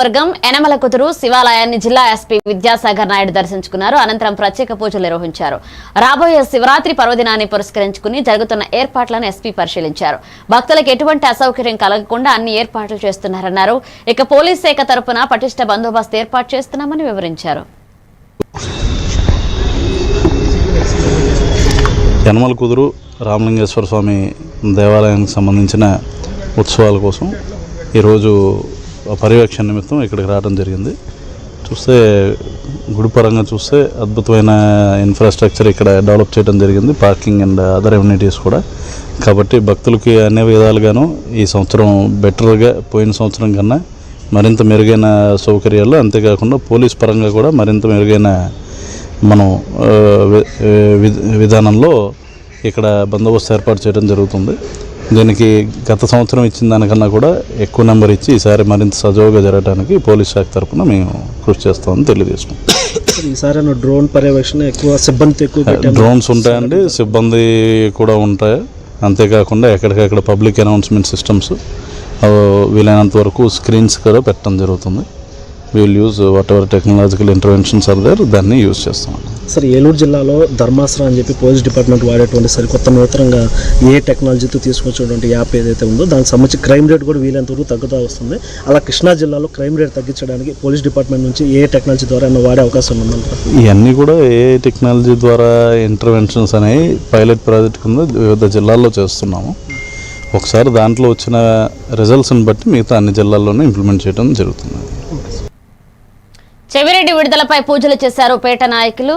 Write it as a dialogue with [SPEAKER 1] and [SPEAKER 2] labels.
[SPEAKER 1] వర్గం ఎనమల కుదురు శివాలయాన్ని జిల్లా ఎస్పీ విద్యాసాగర్ నాయుడు దర్శించుకున్నారు. అనంతరం ప్రత్యేక పూజలు నిర్వహించారు. రాబోయే శివరాత్రి పర్వదినాన్ని పురస్కరించుకుని జరుగుతున్న ఏర్పాట్లను ఎస్పీ పరిశీలించారు. భక్తులకు ఎటువంటి అసౌకర్యం కలగకుండా అన్ని ఏర్పాట్లు చేస్తున్నారన్నారు. ఇక పోలీస్ శాఖ తరపున పటిష్ట బందోబస్తు ఏర్పాటు చేస్తున్నామని వివరించారు.
[SPEAKER 2] యనమల కుదురు రామలింగేశ్వర స్వామి దేవాలయానికి సంబంధించిన ఉత్సవాల కోసం ఈరోజు పర్యవేక్షణ నిమిత్తం ఇక్కడికి రావడం జరిగింది. చూస్తే గుడి పరంగా చూస్తే అద్భుతమైన ఇన్ఫ్రాస్ట్రక్చర్ ఇక్కడ డెవలప్ చేయడం జరిగింది. పార్కింగ్ అండ్ అదర్ ఎమ్యూనిటీస్ కూడా. కాబట్టి భక్తులకి అన్ని విధాలుగాను ఈ సంవత్సరం బెటర్గా పోయిన సంవత్సరం కన్నా మరింత మెరుగైన సౌకర్యాలు అంతేకాకుండా పోలీస్ పరంగా కూడా మరింత మెరుగైన మనం విధానంలో ఇక్కడ బందోబస్తు ఏర్పాటు చేయడం జరుగుతుంది. దీనికి గత సంవత్సరం ఇచ్చిన దానికన్నా కూడా ఎక్కువ నెంబర్ ఇచ్చి ఈసారి మరింత సజావుగా జరగడానికి పోలీస్ శాఖ తరఫున మేము కృషి చేస్తామని తెలియజేసుకుంటాం
[SPEAKER 3] సార్ ఈసారి డ్రోన్ పర్యవేక్షణ ఎక్కువ సిబ్బంది ఎక్కువ
[SPEAKER 2] డ్రోన్స్ ఉంటాయండి. సిబ్బంది కూడా ఉంటాయి. అంతేకాకుండా ఎక్కడికక్కడ పబ్లిక్ అనౌన్స్మెంట్ సిస్టమ్స్ వీలైనంత వరకు స్క్రీన్స్ కూడా పెట్టడం జరుగుతుంది. Will use whatever technological interventions are there దాన్ని యూజ్ చేస్తాం.
[SPEAKER 3] సార్ ఏలూరు జిల్లాలో ధర్మాసనం అని చెప్పి పోలీస్ డిపార్ట్మెంట్ వాడేటువంటి సరికొత్త నూతనంగా ఏ టెక్నాలజీతో తీసుకొచ్చేటువంటి యాప్ ఏదైతే ఉందో దానికి సంబంధించి క్రైమ్ రేట్ కూడా వీలైనంత వరకు తగ్గుతూ వస్తుంది. అలా కృష్ణా జిల్లాలో క్రైమ్ రేట్ తగ్గించడానికి పోలీస్ డిపార్ట్మెంట్ నుంచి ఏ టెక్నాలజీ ద్వారా వాడే అవకాశం ఉందంటారు
[SPEAKER 2] ఇవన్నీ కూడా ఏ టెక్నాలజీ ద్వారా ఇంటర్వెన్షన్స్ అనేవి పైలట్ ప్రాజెక్ట్ కింద వివిధ జిల్లాల్లో చేస్తున్నాము. ఒకసారి దాంట్లో వచ్చిన రిజల్ట్స్ని బట్టి మిగతా అన్ని జిల్లాల్లోనే ఇంప్లిమెంట్ చేయడం జరుగుతుంది.
[SPEAKER 1] చెవిరెడ్డి విడుదలపై పూజలు చేశారు పేట నాయకులు.